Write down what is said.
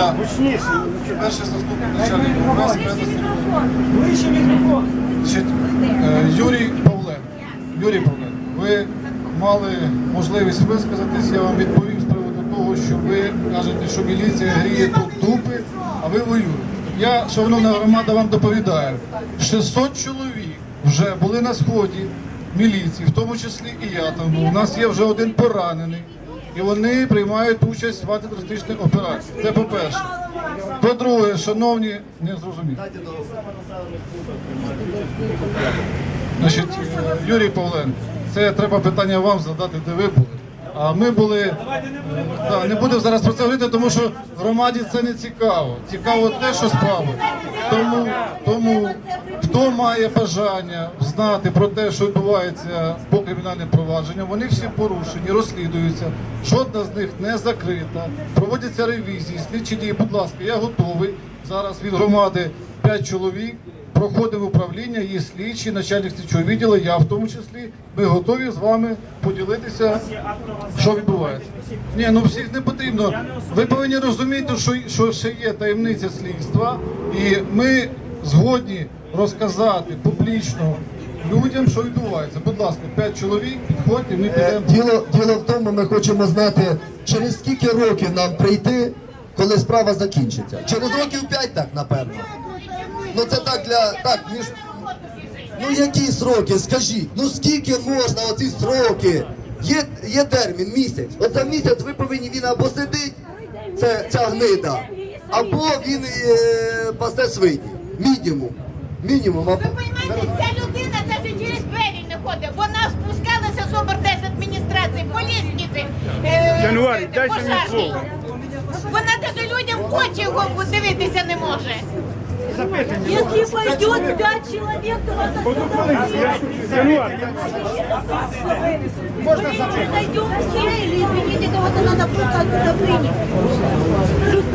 Я перший заступник начальника мікрофон. Е, Юрій Павленко. Юрій Павленко, ви мали можливість висказатись, я вам відповім з приводу того, що ви кажете, що міліція гріє тут дупи, а ви воюєте. Я, шановна громада, вам доповідаю, 600 чоловік вже були на сході міліції, в тому числі і я там був. У нас є вже один поранений, і вони приймають участь в антитерористичній операції. Це по-перше. По-друге, шановні, не зрозумів. Значить, Юрій Павленко, це треба питання вам задати, де ви були. А ми були. Да, не будемо зараз про це говорити, тому що громаді це не цікаво. Цікаво те, що справи. Тому, тому хто має бажання знати про те, що відбувається по кримінальним провадженням, вони всі порушені, розслідуються. Жодна з них не закрита. Проводяться ревізії, слідчі дії. Будь ласка, я готовий зараз від громади 5 чоловік проходимо управління, є слідчі, начальник слідчого відділу, я в тому числі. Ми готові з вами поділитися, що відбувається. Ні, ну всіх не потрібно. Ви повинні розуміти, що, що ще є таємниця слідства, і ми згодні розказати публічно людям, що відбувається. Будь ласка, п'ять чоловік, підходьте, ми Е, підемо. Діло, діло в тому, ми хочемо знати, через скільки років нам прийти, коли справа закінчиться. Через років 5 так, напевно. Ну це так для. Так, між... Ну які сроки? Скажіть, ну скільки можна оці сроки? Є, є термін, місяць. Оце місяць ви повинні він або сидить, це ця гнида, або він е, пасте свині. Мінімум. Мінімум. Ви розумієте, ця людина навіть через двері не ходить. Вона спускалася з обертез-адміністрації по лісниці. Е, Януарі, е, дай мені слово. Вона навіть людям в очі його подивитися не може. Если пойдет пять человек, то вас Януар, Мы не найдем все или извините, кого-то надо просто оттуда вынести.